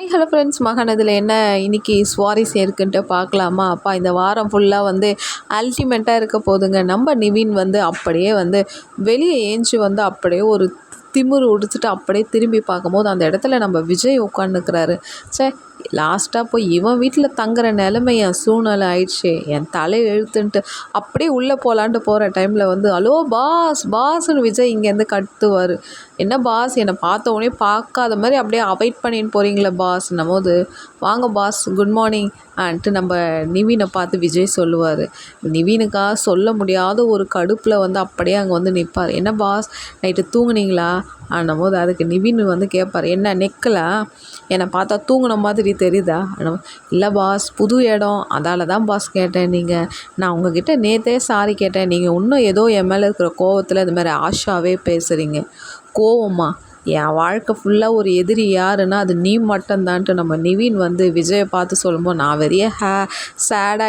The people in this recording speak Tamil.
ஹலோ ஃப்ரெண்ட்ஸ் மகானதில் என்ன இன்னைக்கு சுவாரஸ்யம் இருக்குன்ட்டு பார்க்கலாமா? அப்பா இந்த வாரம் ஃபுல்லாக வந்து அல்டிமேட்டாக இருக்க போதுங்க. நம்ம நிவின் வந்து அப்படியே வந்து வெளியே ஏஞ்சி வந்து அப்படியே ஒரு திமிரு உடுத்துட்டு அப்படியே திரும்பி பார்க்கும்போது அந்த இடத்துல நம்ம விஜய் உட்காந்துக்கிறாரு சே லாஸ்ட்டாக போய் இவன் வீட்டில் தங்குற நிலைமை என் சூழ்நிலை ஆயிடுச்சு. என் தலை எழுத்துன்ட்டு அப்படியே உள்ளே போகலான்ட்டு போகிற டைமில் வந்து ஹலோ பாஸ் பாஸ்னு விஜய் இங்கேருந்து கத்துவார். என்ன பாஸ்? என்னை பார்த்த உடனே பார்க்காத மாதிரி அப்படியே அவாய்ட் பண்ணின்னு போகிறீங்களே பாஸ்ன்னும் போது வாங்க பாஸ் குட் மார்னிங். ஆன்ட்டு நம்ம நிவினை பார்த்து விஜய் சொல்லுவார். நிவினுக்கா சொல்ல முடியாத ஒரு கடுப்பில் வந்து அப்படியே அங்கே வந்து நிற்பார் என்ன பாஸ் நைட்டு தூங்குனீங்களா? ஆனும் போது அதுக்கு நிவின் வந்து கேட்பார் என்ன நெக்கலா? என்னை பார்த்தா தூங்கின மாதிரி தெரியுதா? இல்லை பாஸ் புது இடம். அதால தான் பாஸ் கேட்டேன் நீங்கள் நான் உங்ககிட்ட நேத்தே சாரி கேட்டேன். நீங்கள் இன்னும் ஏதோ என் மேலே இருக்கிற கோவத்தில் இது மாதிரி ஆஷாவே பேசுகிறீங்க கோவமா? என் வாழ்க்கை ஃபுல்லாக ஒரு எதிரி யாருன்னா அது நீ மட்டும்தான்ட்டு நம்ம நிவின் வந்து விஜயை பார்த்து சொல்லும்போது நான் வெறிய ஹே சேடாக